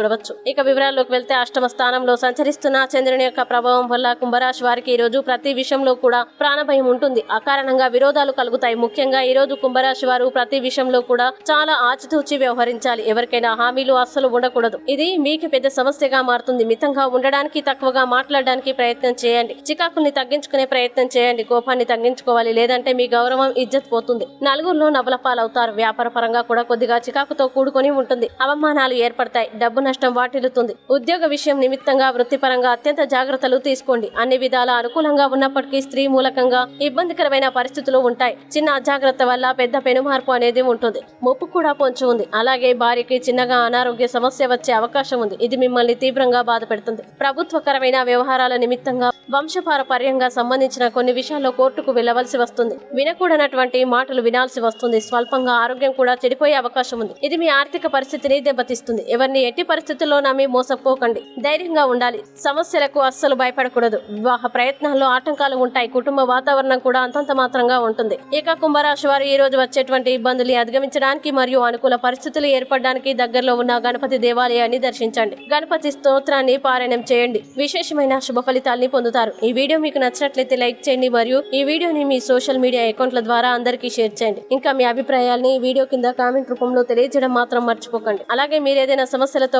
చూడవచ్చు. ఇక వివరాల్లోకి వెళ్తే అష్టమ స్థానంలో సంచరిస్తున్న చంద్రుని యొక్క ప్రభావం వల్ల కుంభరాశి వారికి ఈ రోజు ప్రతి విషయంలో కూడా ప్రాణభయం ఉంటుంది. ఆ కారణంగా విరోధాలు కలుగుతాయి. ముఖ్యంగా ఈ రోజు కుంభరాశి వారు ప్రతి విషయంలో కూడా చాలా ఆచితూచి వ్యవహరించాలి. ఎవరికైనా హామీలు అస్సలు ఉండకూడదు. ఇది మీకు పెద్ద సమస్యగా మారుతుంది. మితంగా ఉండడానికి తక్కువగా మాట్లాడడానికి ప్రయత్నం చేయండి. చికాకుల్ని తగ్గించుకునే ప్రయత్నం చేయండి. కోపాన్ని తగ్గించుకోవాలి. లేదంటే మీ గౌరవం ఇజ్జత్ పోతుంది. నలుగురిలో నవలపాలవుతారు వ్యాపార పరంగా కూడా కొద్దిగా చికాకుతో కూడుకొని ఉంటుంది. అవమానాలు ఏర్పడతాయి. డబ్బు నష్టం వాటిల్లుతుంది. ఉద్యోగ విషయం నిమిత్తంగా వృత్తిపరంగా అత్యంత జాగ్రత్తలు తీసుకోండి. అన్ని విధాల అనుకూలంగా ఉన్నప్పటికీ స్త్రీ మూలకంగా ఇబ్బందికరమైన పరిస్థితులు ఉంటాయి. చిన్న అజాగ్రత్త వల్ల పెద్ద పెనుమార్పు అనేది ఉంటుంది. ముప్పు కూడా పొంచి ఉంది. అలాగే భార్యకి చిన్నగా అనారోగ్య సమస్య వచ్చే అవకాశం ఉంది. ఇది మిమ్మల్ని తీవ్రంగా బాధపెడుతుంది ప్రభుత్వకరమైన వ్యవహారాల నిమిత్తంగా వంశపారపర్యంగా సంబంధించిన కొన్ని విషయాల్లో కోర్టుకు వెళ్ళవలసి వస్తుంది. వినకూడనటువంటి మాటలు వినాల్సి వస్తుంది. స్వల్పంగా ఆరోగ్యం కూడా చెడిపోయే అవకాశం ఉంది. ఇది మీ ఆర్థిక పరిస్థితిని దెబ్బతీస్తుంది. ఎవరిని ఎట్టి పరిస్థితుల్లో నమ్మి మోసపోకండి. ధైర్యంగా ఉండాలి. సమస్యలకు అస్సలు భయపడకూడదు. వివాహ ప్రయత్నాల్లో ఆటంకాలు ఉంటాయి. కుటుంబ వాతావరణం కూడా అంతంత మాత్రంగా ఉంటుంది. ఇక కుంభరాశి వారు ఈ రోజు వచ్చేటువంటి ఇబ్బందుల్ని అధిగమించడానికి మరియు అనుకూల పరిస్థితులు ఏర్పడడానికి దగ్గరలో ఉన్న గణపతి దేవాలయాన్ని దర్శించండి. గణపతి స్తోత్రాన్ని పారాయణం చేయండి. విశేషమైన శుభ ఫలితాల్ని పొందుతారు. ఈ వీడియో మీకు నచ్చినట్లయితే లైక్ చేయండి మరియు ఈ వీడియోని మీ సోషల్ మీడియా అకౌంట్ల ద్వారా అందరికీ షేర్ చేయండి. ఇంకా మీ అభిప్రాయాల్ని ఈ వీడియో కింద కామెంట్ రూపంలో తెలియజేయడం మాత్రం మర్చిపోకండి. అలాగే మీరు ఏదైనా సమస్యలతో